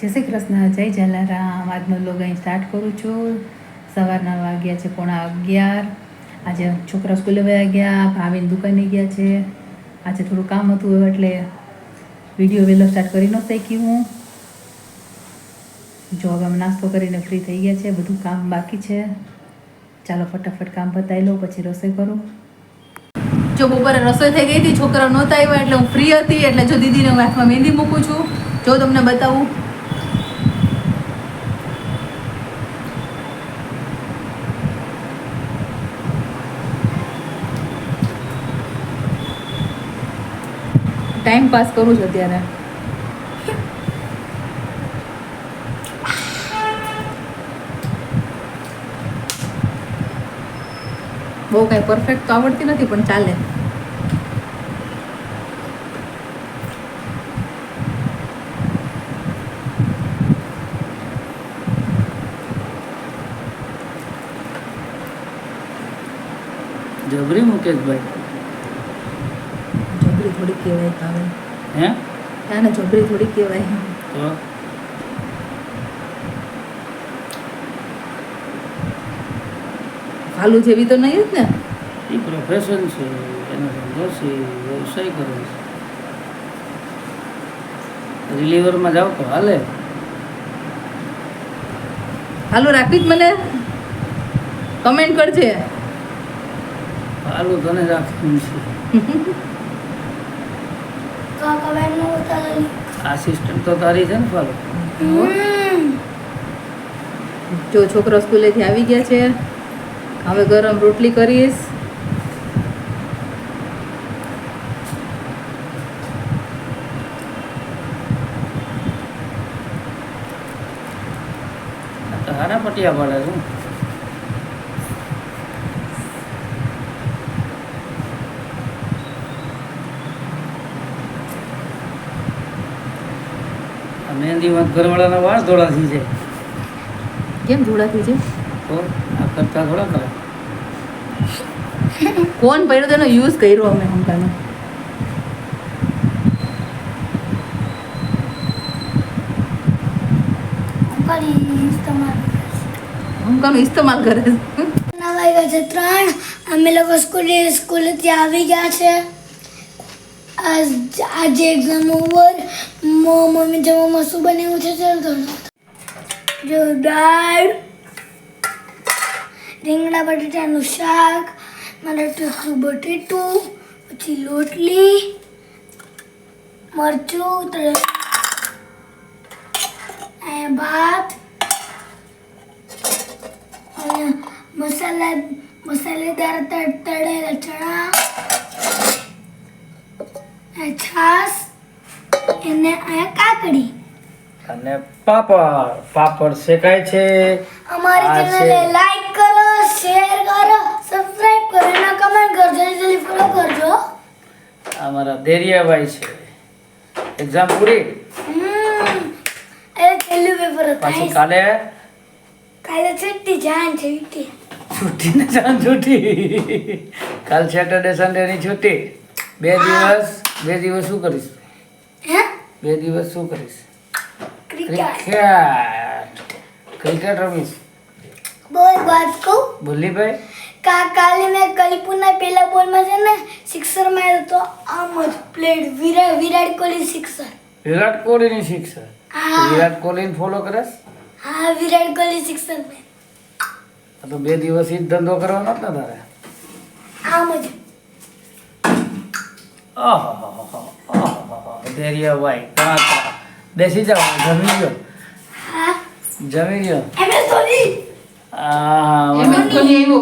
જય શ્રી કૃષ્ણ, જય જલારામ. આજનો લોગ અહીં સ્ટાર્ટ કરું છું. સવારના વાગ્યા છે પોણા અગિયાર. આજે છોકરા સ્કૂલે વયા ગયા ભાવીને દુકાને ગયા છે. આજે થોડું કામ હતું એટલે વીડિયો વહેલો સ્ટાર્ટ કરી ન શકી હું. જોબ આમ નાસ્તો કરીને ફ્રી થઈ ગયા છે, બધું કામ બાકી છે. ચાલો ફટાફટ કામ બતાવી લઉં, પછી રસોઈ કરું. જો બપોરે રસોઈ થઈ ગઈ હતી છોકરા નહોતા આવ્યા, એટલે હું ફ્રી હતી, એટલે જો દીદીને હું હાથમાં મહેંદી મૂકું છું. જો તમને બતાવું ટાઈમ પાસ કરું છું અત્યારે. બહુ કાંઈ પરફેક્ટ તો આવડતી નથી, પણ ચાલે. જબરી મુકેશભાઈ. થોડી કહેવાય ભાવે હે? ના ના જોબરી થોડી કહેવાય. તો? ફાલુ જેવી તો નહીં જ ને? એ પ્રોફેશન છે એનો ધંધો છે વ્યવસાય કરે છે. રિલીવરમાં જાઓ તો હાલે. હાલો રાખવી જ મને. કમેન્ટ કરજે. હાલો તને રાખવું છે. આસિસ્ટન્ટ તો તારી છે ને ફોલો જો છોકરો સ્કૂલેથી આવી ગયા છે હવે ગરમ રોટલી કરીશ. આ હારા પટિયા પડે છું. મહેંદીમાં ઘરવાળાના વાસ ધોળાથી છે. કેમ ધોળાથી છે? તો આ કરતા થોડા કરે કોણ પડ્યો તેનો યુઝ કર્યો અમે હમણાં હમણાં ઇસ્તેમાલ કરે છે. ના વાગ્યા છે ત્રણ. અમે લોકો સ્કૂલે સ્કૂલેથી આવી ગયા છે. આજ, આજે એક્ઝામ ઓવર મમ્મી જમવામાં શું બનાવ્યું છે, ચાલ તો. જો દાળ, રીંગણા, બટેટાનું શાક, મારે તીખું બટેટું, પછી લોટલી મરચું ભાત મસાલા, મસાલેદાર તળ- તળેલા ચણા છાશ એને કાકડી. અને પાપડ. પાપડ શેકાય છે. અમારી ચેનલને લાઈક કરો શેર કરો સબસ્ક્રાઇબ કરો અને કમેન્ટ કરજો જલ્દી ફોલો કરજો. અમારા દેરિયાભાઈ છે. એક્ઝામ પૂરી? એ છેલ્લું પેપર પછી કાલે? કાલે છઠ્ઠી જાન છે છૂટી ને જાન છૂટી. કાલ સેટરડે સન્ડે ની છૂટી. બે દિવસ બે દિવસ શું કરીશ? હે? બે દિવસ શું કરીશ? ક્રિકેટ. ક્રિકેટ. રમીશ. બોલ વાત કહું ભાઈ કા કાલે મેં કલિપુરના પહેલા બોલમાં છે ને સિક્સર માર્યો તો આમ જ પ્લેડ વિરાટ વિરાટ કોહલી સિક્સર. વિરાટ કોહલીની હા. વિરાટ કોહલીને ફોલો કરસ? હા વિરાટ કોહલી સિક્સર મેં. તો બે દિવસ ઈ જ ધંધો કરવાનો જ ને તારે. આમ જ.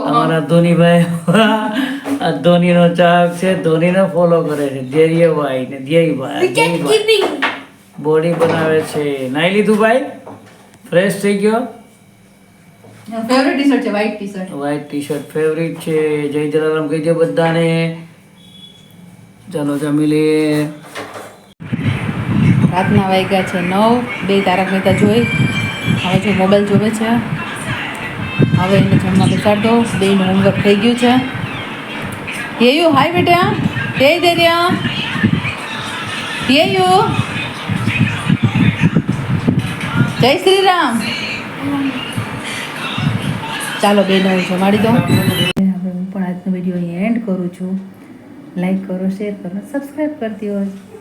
અમારા ધોનીભાઈ ધોનીનો ફોલો કરે છે ધૈર્યભાઈ ને ધ્યેયભાઈ બોડી બનાવે છે નાઈ લીધું ભાઈ ફ્રેશ થઈ ગયો ફેવરેટ ટી શર્ટ છે white T shirt white T shirt favourite છે જય જલારામ કહી દે બધાને ચાલો જમી લઈએ. રાતના વાગ્યા છે નવ. બે તારક મહેતા જોઈ. હવે જો મોબાઈલ જોવે છે. હવે એને જમવા બેસાડ બેનું હોમવર્ક થઈ ગયું છે. યેયુ હાય બેટા. તે દે રહ્યા યેયુ જય શ્રી રામ ચાલો બેનો જમાડી દો. હવે હું પણ આજનો વીડિયો અહીં એન્ડ કરું છું. લાઈક કરો શેર કરો સબસ્ક્રાઈબ કરતી હોય